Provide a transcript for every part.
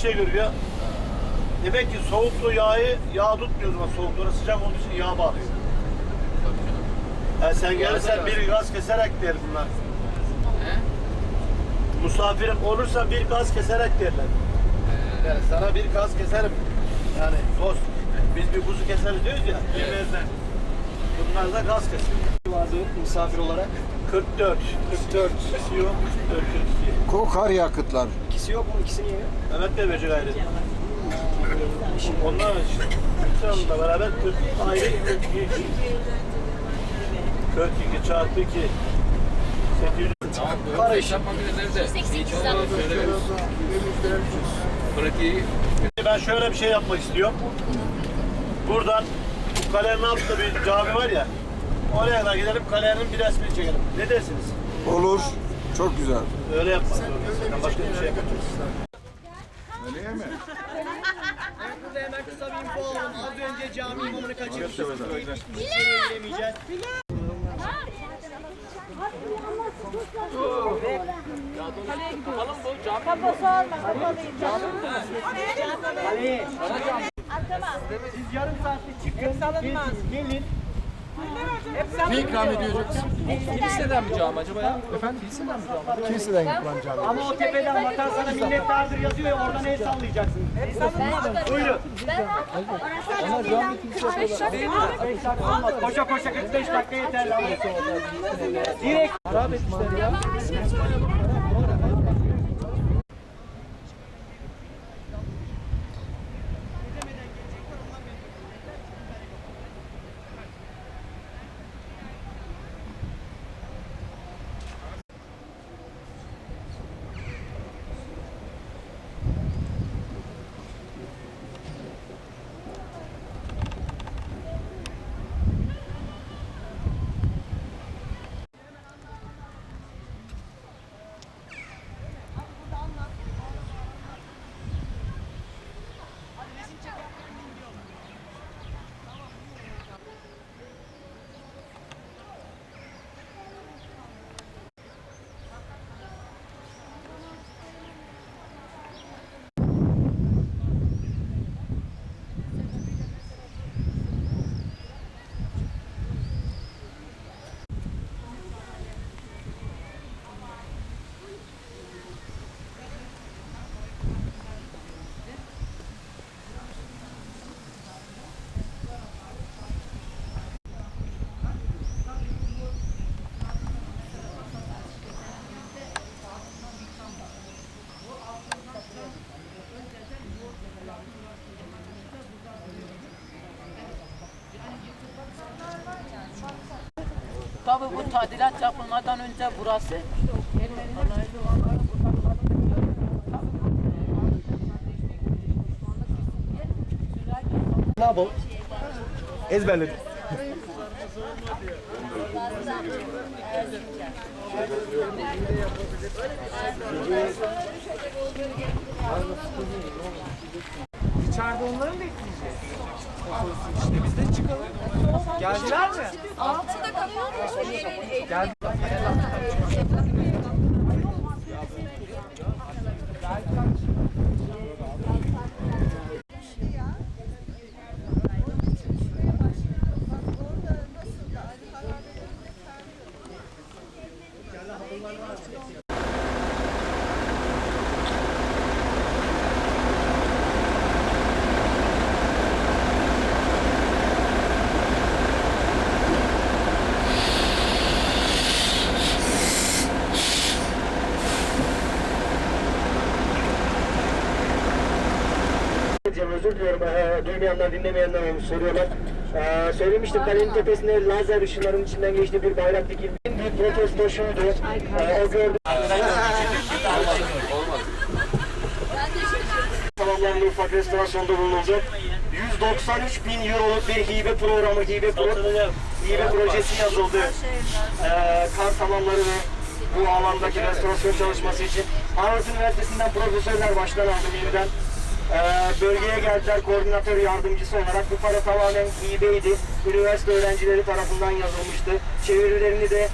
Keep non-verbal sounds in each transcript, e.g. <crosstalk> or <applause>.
içe giriyor. Demek ki soğuklu yağı yağ tutmuyor o zaman soğukluğuna sıcak olduğu için yağ bağlıyor. Yani sen gelirsen bir gaz keserek der bunlar. He? Misafirim olursa bir gaz keserek derler. Yani sana bir gaz keserim. Yani dost. Biz bir kuzu keseriz diyoruz ya. Yemezler. Bunlar da gaz kesiyor. vardı misafir olarak. 44. 44. Kişi yok. 44 kişi. Kokar yakıtlar. İkisi yok mu? İkisini yiyor. Mehmet de verecek ayrı. Onlar işte. Yüksel'le beraber 40 ayrı 42. 42 çarpı 2. 800. Tamam. Para işi. hesap makineleri de hiç olmadan söylemiyoruz. Pratiği Ben şöyle bir şey yapmak istiyorum. Buradan bu kalenin altında bir cami var ya. Oraya kadar gidelim kalenin bir resmini çekelim. Ne dersiniz? Olur. Çok güzel. Öyle yapmak zorundayız. Ben başka bir şey yapmayacağız. Burada hemen kısa bir info alalım. Az önce cami imamını kaçırmışız. İçeriye giremeyeceğiz. Kaleye. Siz yarım saatte çıkın. Gelin. Ne ikram ediyorsunuz? Kiliseden mi cami acaba ya? Efendim? Kiliseden mi cami? Kiliseden yapılan cami. Ama o tepeden vatan sana minnettardır yazıyor ya oradan el sallayacaksınız. Buyurun. Onlar cami kilise yapıyorlar. 5 dakika olmaz. Koşa koşa 45 dakika yeterli ama. Direkt Harap etmişler ya. Tabii bu tadilat yapılmadan önce burası ne yapalım? Ezberledim. İçeride onları mı bekleyeceğiz? İşte biz de çıkalım. Geldiler mi? Geldi. Diyeceğim, özür diliyorum. Ee, duymayanlar, dinlemeyenler olmuş soruyorlar. Ee, söylemiştim kalenin tepesinde lazer ışınların içinden geçtiği bir bayrak dikildi. Bir protesto şuydu. Ee, o gördü. <laughs> Tamamlanan ufak restorasyonda bulunulacak. 193 bin euroluk bir hibe programı, hibe, pro, hibe projesi yazıldı. Ee, kar tamamları ve bu alandaki restorasyon çalışması için Harvard Üniversitesi'nden profesörler baştan aldım yeniden. Ee, bölgeye geldiler koordinatör yardımcısı olarak. Bu para tamamen hibeydi. Üniversite öğrencileri tarafından yazılmıştı. Çevirilerini de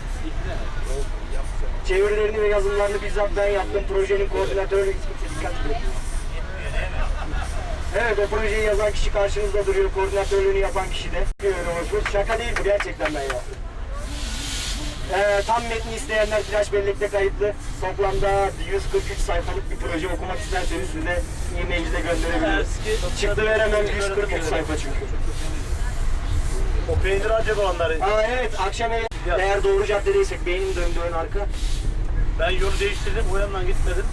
çevirilerini ve yazımlarını bizzat ben yaptım. Projenin koordinatörü dikkat. Evet o projeyi yazan kişi karşınızda duruyor. Koordinatörlüğünü yapan kişi de. Şaka değil bu gerçekten ben yaptım. Ee, tam metni isteyenler flash bellekte kayıtlı. Toplamda 143 sayfalık bir proje okumak isterseniz size e-mailinize gönderebiliriz. Çıktı veremem 143 sayfa çünkü. O peynir acaba onları. Aa evet akşam eve eğer doğru caddedeysek beynim döndü ön arka. Ben yolu değiştirdim. O yandan gitmedim.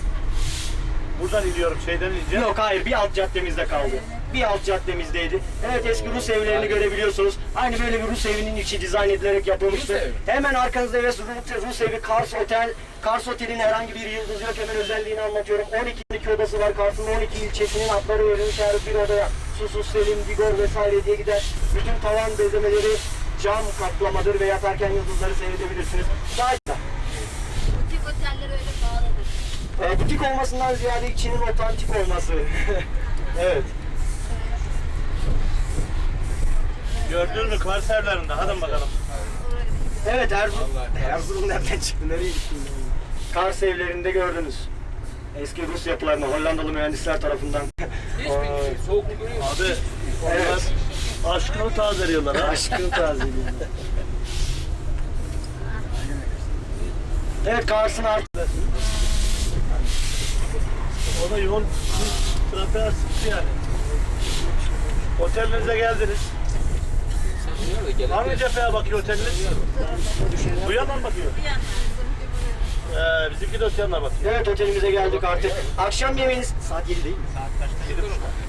Buradan iniyorum. Şeyden ineceğim. Yok hayır bir alt caddemizde kaldı. Bir alt caddemizdeydi. Evet eski Rus evlerini görebiliyorsunuz. Aynı böyle bir Rus evinin içi dizayn edilerek yapılmıştı. Hemen arkanızda evet Rus, Rus evi Kars Otel. Kars Otel'in herhangi bir yıldızı yok. Hemen özelliğini anlatıyorum. 12 odası var. Kars'ın 12 ilçesinin adları verilmiş her bir odaya. Susuz, Selim, Digor vesaire diye gider. Bütün tavan bezemeleri cam kaplamadır ve yatarken yıldızları seyredebilirsiniz. Sadece Butik oteller öyle pahalıdır. e, butik olmasından ziyade içinin otantik olması. <laughs> evet. Gördün mü Kars evlerinde? Hadi bakalım. Evet Erzurum. Erzurum nereden çıktı? Nereye gittin? Kars evlerinde gördünüz. Eski Rus yapılarını Hollandalı mühendisler tarafından. Hiçbir şey, musun? Abi Evet. onlar aşkını tazeliyorlar ha. Aşkın tazeliği. Evet Kars'ın artık. O da yoğun bir trafiğe sıktı yani. Otelinize geldiniz. Hangi cepheye bakıyor oteliniz? Bu yandan bakıyor. Ee, bizimki de yandan bakıyor. Evet otelimize geldik artık. Akşam yemeğiniz saat 7 değil mi?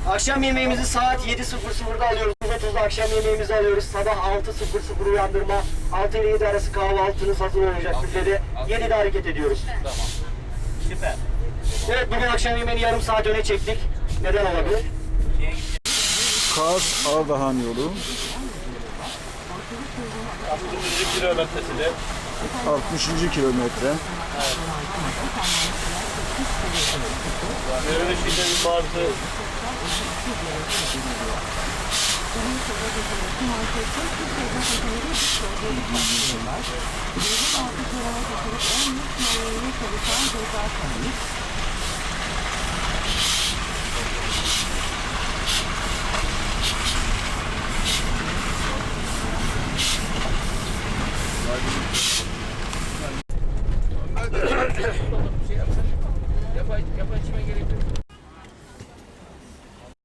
Akşam yemeğimizi saat 7.00'da alıyoruz. 9.30'da akşam yemeğimizi alıyoruz. Sabah 6.00 uyandırma. 6 ile 7 arası kahvaltınız hazır olacak büfede. 7'de hareket ediyoruz. Süper. Evet bugün akşam yemeğini yarım saat öne çektik. Neden olabilir? Kars Ardahan yolu 60. kilometresi de. 60. kilometre. Görünüşünde bazı